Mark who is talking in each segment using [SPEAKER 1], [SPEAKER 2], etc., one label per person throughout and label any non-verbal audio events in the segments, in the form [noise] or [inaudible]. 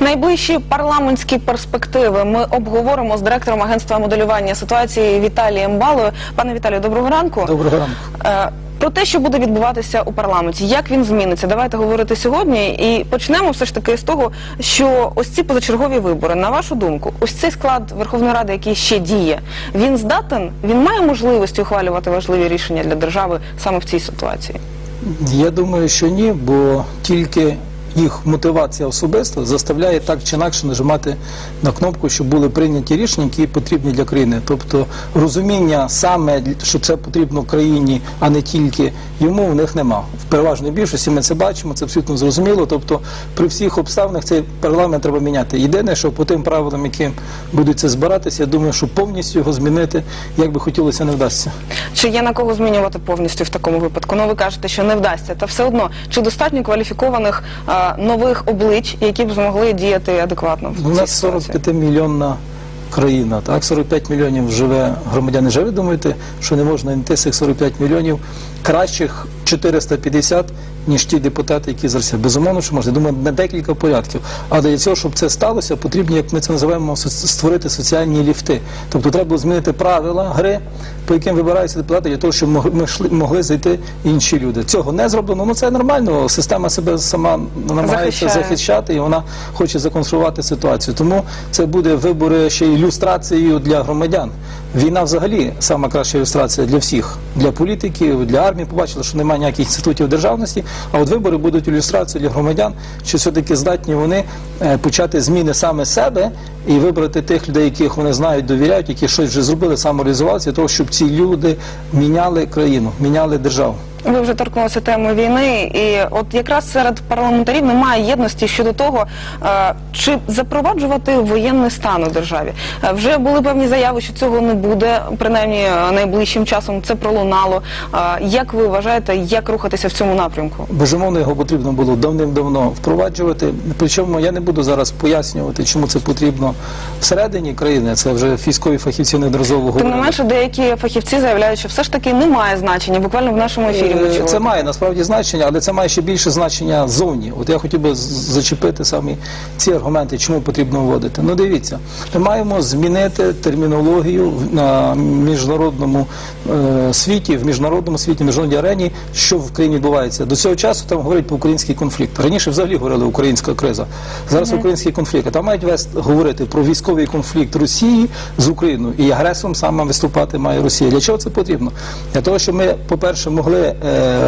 [SPEAKER 1] Найближчі парламентські перспективи ми обговоримо з директором агентства моделювання ситуації Віталієм Балою. Пане Віталію, доброго ранку.
[SPEAKER 2] Доброго ранку.
[SPEAKER 1] Е, Про те, що буде відбуватися у парламенті, як він зміниться, давайте говорити сьогодні. І почнемо все ж таки з того, що ось ці позачергові вибори, на вашу думку, ось цей склад Верховної Ради, який ще діє, він здатен, він має можливості ухвалювати важливі рішення для держави саме в цій ситуації.
[SPEAKER 2] Я думаю, що ні, бо тільки їх мотивація особиста заставляє так чи інакше нажимати на кнопку, щоб були прийняті рішення, які потрібні для країни. Тобто розуміння саме, що це потрібно країні, а не тільки йому, в них нема. В переважній більшості ми це бачимо, це абсолютно зрозуміло. Тобто при всіх обставинах цей парламент треба міняти. Єдине, що по тим правилам, які будуть це збиратися, я думаю, що повністю його змінити, як би хотілося, не вдасться.
[SPEAKER 1] Чи є на кого змінювати повністю в такому випадку? Ну ви кажете, що не вдасться. Та все одно, чи достатньо кваліфікованих нових облич, які б змогли діяти адекватно в
[SPEAKER 2] У нас 45 мільйонна країна, так 45 мільйонів живе громадяни. живе. ви думаєте, що не можна знайти цих 45 мільйонів кращих 450, ніж ті депутати, які зараз є? Безумовно, що можна. Я Думаю, на декілька порядків. А для цього, щоб це сталося, потрібно, як ми це називаємо, створити соціальні ліфти. Тобто треба змінити правила гри, по яким вибираються депутати, для того, щоб мог- ми йшли- могли зайти інші люди. Цього не зроблено. Ну це нормально. Система себе сама намагається
[SPEAKER 1] Захищає.
[SPEAKER 2] захищати і вона хоче законструвати ситуацію. Тому це буде вибори ще ілюстрацією для громадян. Війна взагалі сама краща ілюстрація для всіх, для політиків, для армії. Побачили, що немає ніяких інститутів державності. А от вибори будуть ілюстрацією для громадян, що все-таки здатні вони е, почати зміни саме себе і вибрати тих людей, яких вони знають, довіряють, які щось вже зробили, самореалізувалися, для того, щоб ці люди міняли країну, міняли державу.
[SPEAKER 1] Ви вже торкнулися теми війни, і от якраз серед парламентарів немає єдності щодо того, е, чи запроваджувати воєнний стан у державі. Е, Вже були певні заяви, що цього не буде, принаймні е, найближчим часом це пролунало. Як ви вважаєте, як рухатися в цьому напрямку?
[SPEAKER 2] Безумовно, його потрібно було давним-давно впроваджувати. Причому я не буду зараз пояснювати, чому це потрібно всередині країни. Це вже військові фахівці неодноразово
[SPEAKER 1] Тим не менше, деякі фахівці заявляють, що все ж таки немає значення. Буквально в нашому ефірі ми
[SPEAKER 2] Е. Це має насправді значення, але це має ще більше значення ззовні. От я хотів би зачепити саме ці аргументи, чому потрібно вводити. Ну дивіться, ми маємо змінити термінологію в- на міжнародному е, світі, в міжнародному світі, міжнародній арені, що в країні відбувається. До цього часу там говорять про український конфлікт. Раніше взагалі говорили українська криза. Зараз український конфлікт. А там мають вести говорити про військовий конфлікт Росії з Україною і агресором саме виступати має Росія. Для чого це потрібно? Для того, щоб ми, по-перше, могли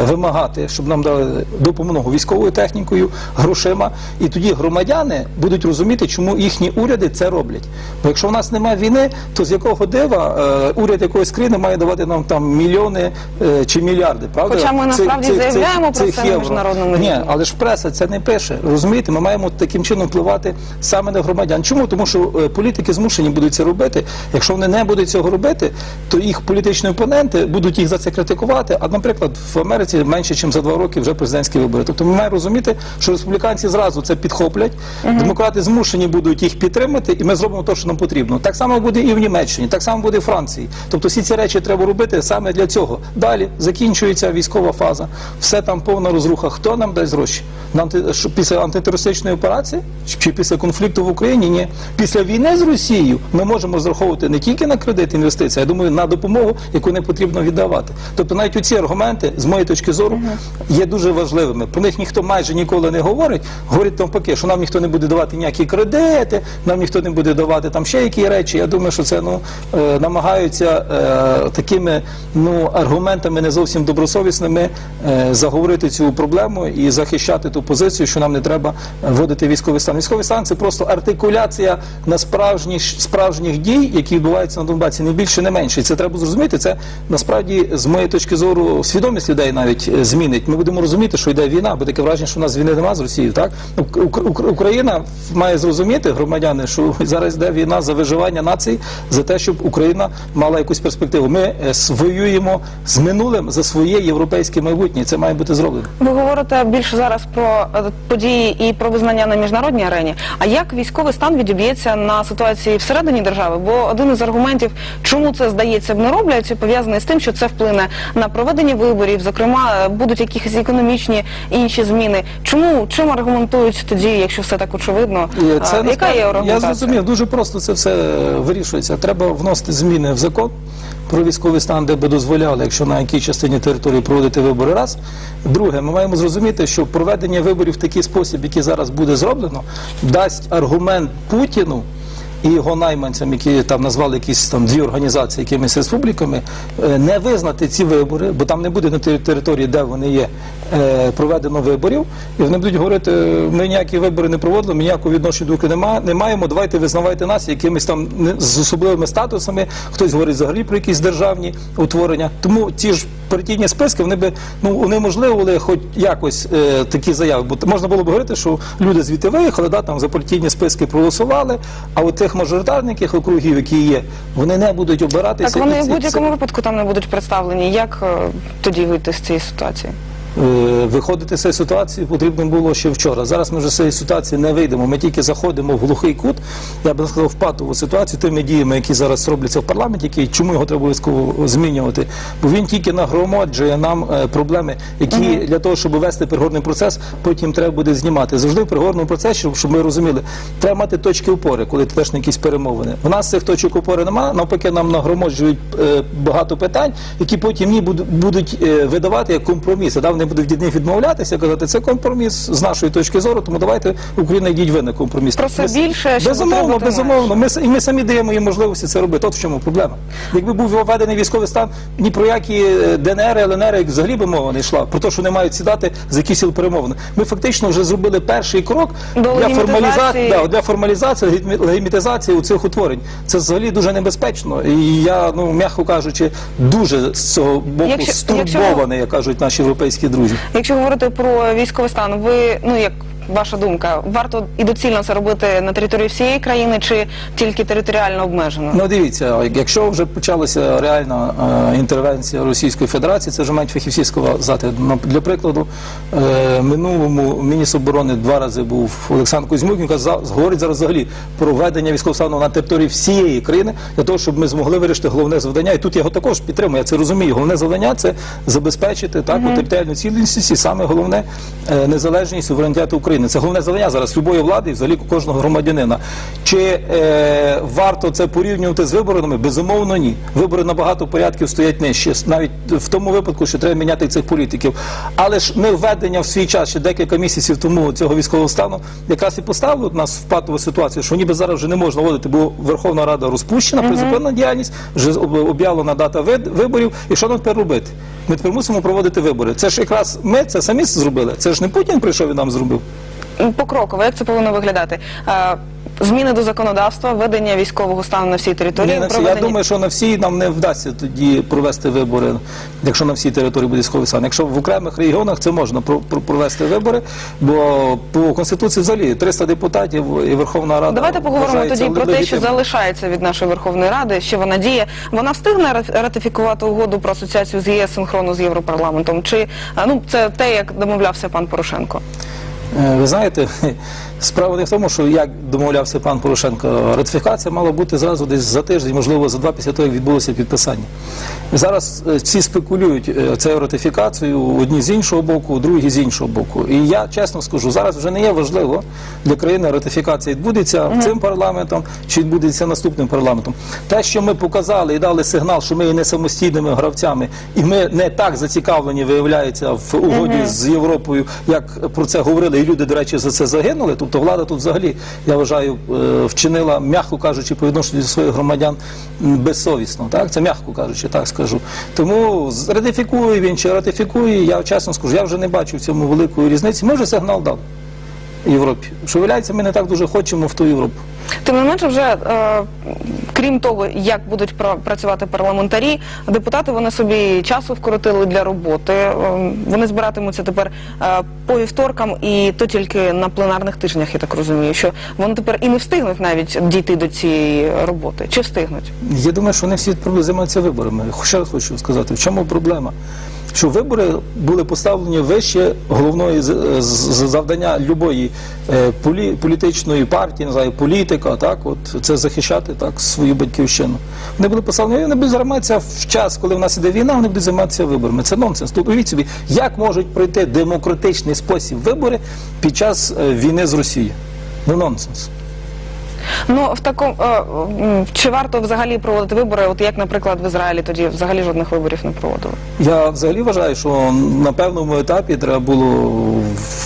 [SPEAKER 2] вимагати, щоб нам дали допомогу військовою технікою, грошима, і тоді громадяни будуть розуміти, чому їхні уряди це роблять. Бо якщо в нас немає війни, то з якого дива е, уряд якоїсь країни має давати нам там мільйони е, чи мільярди, правда?
[SPEAKER 1] Хоча ми насправді
[SPEAKER 2] цих- цих-
[SPEAKER 1] заявляємо про
[SPEAKER 2] цих
[SPEAKER 1] це на міжнародному
[SPEAKER 2] Ні, але ж преса це не пише. Розумієте, ми маємо таким чином впливати саме на громадян. Чому? Тому що е, політики змушені будуть це робити. Якщо вони не будуть цього робити, то їх політичні опоненти будуть їх за це критикувати. А, наприклад, в Америці менше, ніж за два роки вже президентські вибори. Тобто ми маємо розуміти, що республіканці зразу це підхоплять, демократи змушені будуть їх підтримати, і ми зробимо те, що нам потрібно. Так само буде і в Німеччині, так само буде і в Франції. Тобто всі ці речі треба робити саме для цього. Далі закінчується військова фаза, все там повна розруха. Хто нам дасть гроші? Нам що, після антитерористичної операції чи після конфлікту в Україні? Ні. Після війни з Росією ми можемо розраховувати не тільки на кредит інвестиції, а я думаю, на допомогу, яку не потрібно віддавати. Тобто навіть ці аргументи, з моєї точки зору, є дуже важливими. Про них ніхто майже ніколи не говорить. Говорить навпаки, що нам ніхто не буде давати ніякі кредити, нам ніхто не буде давати там ще які речі. Я думаю, що це ну е, намагаються е, такими ну аргументами не зовсім добросовісними е, заговорити цю проблему і захищати ту позицію, що нам не треба вводити військовий стан. Військовий стан це просто артикуляція на справжніх справжніх дій, які відбуваються на Донбасі, не більше, не менше. І це треба зрозуміти. Це насправді з моєї точки зору свідомість людей навіть е, змінить. Ми будемо розуміти, що йде війна, бо таке враження, що у нас війни немає з Росією. Так Ук- Україна має зрозуміти громадяни, що [laughs] зараз йде війна за виживання нації, за те, щоб Україна мала якусь перспективу. Ми е, воюємо з минулим за своє європейське майбутнє. Це має бути зроблено.
[SPEAKER 1] Ви говорите більше зараз про е, події і про визнання на міжнародній арені. А як військовий стан відіб'ється на ситуації всередині держави? Бо один із аргументів, чому це здається б не роблять, пов'язаний з тим, що це вплине на проведення виборів. Виборів, зокрема, е, будуть якісь економічні інші зміни. Чому чим аргументують тоді, якщо все так очевидно? Е,
[SPEAKER 2] це
[SPEAKER 1] Яка
[SPEAKER 2] насправді-
[SPEAKER 1] є
[SPEAKER 2] я зрозумів, дуже просто це все вирішується. Треба вносити зміни в закон про військовий стан, де би дозволяли, якщо на якій частині території проводити вибори раз. Друге, ми маємо зрозуміти, що проведення виборів в такий спосіб, який зараз буде зроблено, дасть аргумент Путіну. І його найманцям, які там назвали якісь там дві організації якимись республіками, е, не визнати ці вибори, бо там не буде на території, де вони є, проведено виборів, і вони будуть говорити: ми ніякі вибори не проводили, ми ніякого відношення до України не маємо. Давайте визнавайте нас якимись там з особливими статусами. Хтось говорить взагалі про якісь державні утворення. Тому ті ж партійні списки вони би ну унеможливили хоч якось е, такі заяви. Бо можна було б говорити, що люди звідти виїхали, да, там за партійні списки проголосували. А от тих мажоритарників округів, які є, вони не будуть обиратися.
[SPEAKER 1] Так вони в будь-якому випадку там не будуть представлені. Як е, тоді вийти з цієї ситуації?
[SPEAKER 2] Е, Виходити з цієї ситуації потрібно було ще вчора. Зараз ми вже з цієї ситуації не вийдемо. Ми тільки заходимо в глухий кут, я би сказав, в патову ситуацію тими діями, які зараз робляться в парламенті, які, чому його треба обов'язково змінювати. Бо він тільки нагромаджує нам е, проблеми, які для того, щоб вести переговорний процес, потім треба буде знімати. Завжди в переговорному процесі, щоб, щоб ми розуміли, треба мати точки опори, коли теж на якісь перемовини. У нас цих точок опори немає, навпаки, нам нагромаджують е, багато питань, які потім ні будуть, видавати як компроміси. Вони будуть від них відмовлятися, казати, це компроміс з нашої точки зору, тому давайте Україна йдіть ви на компроміс.
[SPEAKER 1] Просто
[SPEAKER 2] Ми
[SPEAKER 1] більше, щоб
[SPEAKER 2] безумовно, безумовно. Ми, і ми самі даємо їм можливості це робити. От в чому проблема. Якби був введений військовий стан, ні про які е, ДНР, ЛНР як взагалі би мова не йшла, про те, що не мають сідати за якісь сіл перемовини. Ми фактично вже зробили перший крок
[SPEAKER 1] До
[SPEAKER 2] для формалізації, да, для формалізації, легімітизації у цих утворень. Це взагалі дуже небезпечно. І я, ну м'яко кажучи, дуже з цього боку
[SPEAKER 1] Якщо-
[SPEAKER 2] стурбований, як кажуть наші європейські друзі.
[SPEAKER 1] Якщо говорити про військовий стан, ви ну як ваша думка, варто і доцільно це робити на території всієї країни чи тільки територіально обмежено?
[SPEAKER 2] Ну дивіться, якщо вже почалася реальна е, інтервенція Російської Федерації, це вже мають фахівці сказати. Ну, для прикладу, е, минулому міністр оборони два рази був Олександр Кузьмук, він казав, говорить зараз взагалі про введення військового стану на території всієї країни для того, щоб ми змогли вирішити головне завдання. І тут я його також підтримую, я це розумію. Головне завдання це забезпечити так mm територіальну цілісність і саме головне е, незалежність суверенітету України. Це головне завдання зараз любої влади і взагалі кожного громадянина. Чи е, варто це порівнювати з виборами? Безумовно, ні. Вибори набагато порядків стоять нижче, навіть в тому випадку, що треба міняти цих політиків. Але ж ми введення в свій час ще декілька місяців тому цього військового стану якраз і поставило нас в патову ситуацію, що ніби зараз вже не можна вводити, бо Верховна Рада розпущена, призупинена діяльність, вже об'явлена дата виборів. І що нам тепер робити? Ми тепер мусимо проводити вибори. Це ж якраз ми це самі зробили. Це ж не Путін прийшов і нам зробив.
[SPEAKER 1] Покроково, як це повинно виглядати? Е, Зміни до законодавства, введення військового стану на всій території,
[SPEAKER 2] Ні, на всі. Я думаю, що на всій нам не вдасться тоді провести вибори, якщо на всій території буде військовий стан. Якщо в окремих регіонах це можна про- про- провести вибори, бо по конституції взагалі 300 депутатів і Верховна Рада.
[SPEAKER 1] Давайте поговоримо тоді про те, що залишається від нашої Верховної Ради, що вона діє. Вона встигне ратифікувати угоду про асоціацію з ЄС синхронно з Європарламентом? Чи ну це те, як домовлявся пан Порошенко?
[SPEAKER 2] Е, Ви знаєте, справа не в тому, що як домовлявся пан Порошенко, ратифікація мала бути зразу десь за тиждень, можливо, за два після того, як відбулося підписання. Зараз е, всі спекулюють е, цією ратифікацією одні з іншого боку, другі з іншого боку. І я чесно скажу, зараз вже не є важливо для країни ратифікація відбудеться цим парламентом чи відбудеться наступним парламентом. Те, що ми показали і дали сигнал, що ми є не самостійними гравцями, і ми не так зацікавлені, виявляється, в угоді з Європою, як про це говорили, і люди, до речі, за це загинули. Тобто влада тут взагалі, я вважаю, е, вчинила, м'яко кажучи, по відношенню до своїх громадян безсовісно. Так, це м'яко кажучи, так скажу. Тому ратифікує він чи ратифікує, я чесно скажу, я вже не бачу в цьому великої різниці. Ми вже сигнал дали Європі. Що виявляється, ми не так дуже хочемо в ту Європу.
[SPEAKER 1] Тим не менше, вже е, крім того, як будуть пра- працювати парламентарі, депутати вони собі часу вкоротили для роботи. Е, вони збиратимуться тепер е, по вівторкам, і то тільки на пленарних тижнях, я так розумію, що вони тепер і не встигнуть навіть дійти до цієї роботи. Чи встигнуть?
[SPEAKER 2] Я думаю, що вони всі займаються виборами. Ще раз хочу сказати, в чому проблема? Що вибори були поставлені вище головної завдання любої е, полі, політичної партії, не знаю, політика, так, от це захищати так свою батьківщину. Вони були поставлені, вони будуть займатися в час, коли в нас іде війна, вони будуть займатися виборами. Це нонсенс. Тут уявіть собі, як можуть пройти демократичний спосіб вибори під час е, війни з Росією? Ну нонсенс.
[SPEAKER 1] Ну в такому е, чи варто взагалі проводити вибори? От як, наприклад, в Ізраїлі тоді взагалі жодних виборів не проводили.
[SPEAKER 2] Я взагалі вважаю, що на певному етапі треба було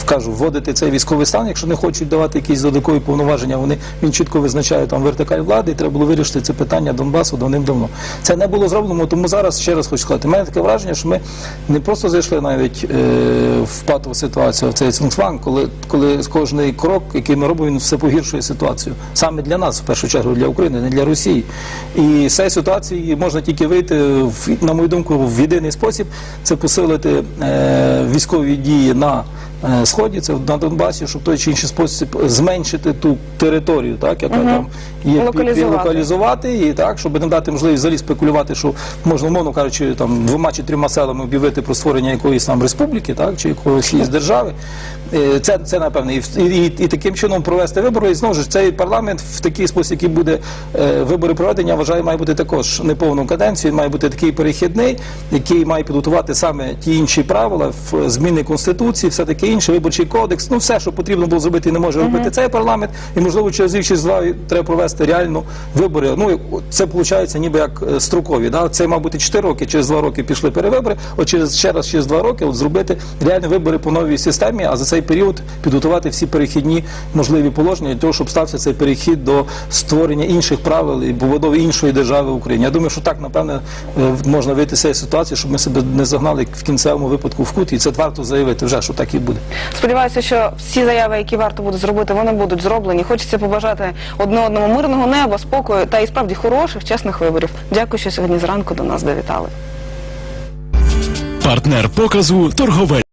[SPEAKER 2] кажу, вводити цей військовий стан. Якщо не хочуть давати якісь додаткові повноваження, вони він чітко визначає там вертикаль влади, і треба було вирішити це питання Донбасу давним-давно. Це не було зроблено, тому зараз ще раз хочу сказати. У мене таке враження, що ми не просто зайшли навіть е, в патову ситуацію в цей цинцван, коли, коли кожний крок, який ми робимо, він все погіршує ситуацію. Саме для нас, в першу чергу, для України, не для Росії. І з цієї ситуації можна тільки вийти, на мою думку, в єдиний спосіб це посилити е, військові дії на е, сході, це на Донбасі, щоб в той чи інший спосіб зменшити ту територію, так яка там є
[SPEAKER 1] Локалізувати.
[SPEAKER 2] локалізувати її, так, щоб не дати можливість взагалі спекулювати, що можна, умовно кажучи, там двома чи трьома селами об'явити про створення якоїсь там республіки, так, чи якоїсь із держави. Е, Це, це напевне, і, і, і, таким чином провести вибори. І знову ж цей парламент в такий спосіб, який буде е, вибори проведення, я вважаю, має бути також неповну каденцію. Має бути такий перехідний, який має підготувати саме ті інші правила, в зміни конституції, все таке інше, виборчий кодекс. Ну все, що потрібно було зробити, і не може робити цей парламент. І можливо, через рік через два треба провести реально вибори. Ну це виходить ніби як е, строкові. Да? Це мав бути 4 роки, через 2 роки пішли перевибори. От через ще раз через 2 роки от зробити реальні вибори по новій системі, а за цей період підготувати всі перехідні можливі положення для того, щоб стався цей перехід до створення інших правил і побудови іншої держави в Україні. Я думаю, що так напевне е, можна вийти з цієї ситуації, щоб ми себе не загнали в кінцевому випадку в кут, і це варто заявити вже, що так і буде.
[SPEAKER 1] Сподіваюся, що всі заяви, які варто буде зробити, вони будуть зроблені. Хочеться побажати одне одному мирного неба, спокою та і справді хороших, чесних виборів. Дякую, що сьогодні зранку до нас завітали.
[SPEAKER 3] Партнер показу торговельний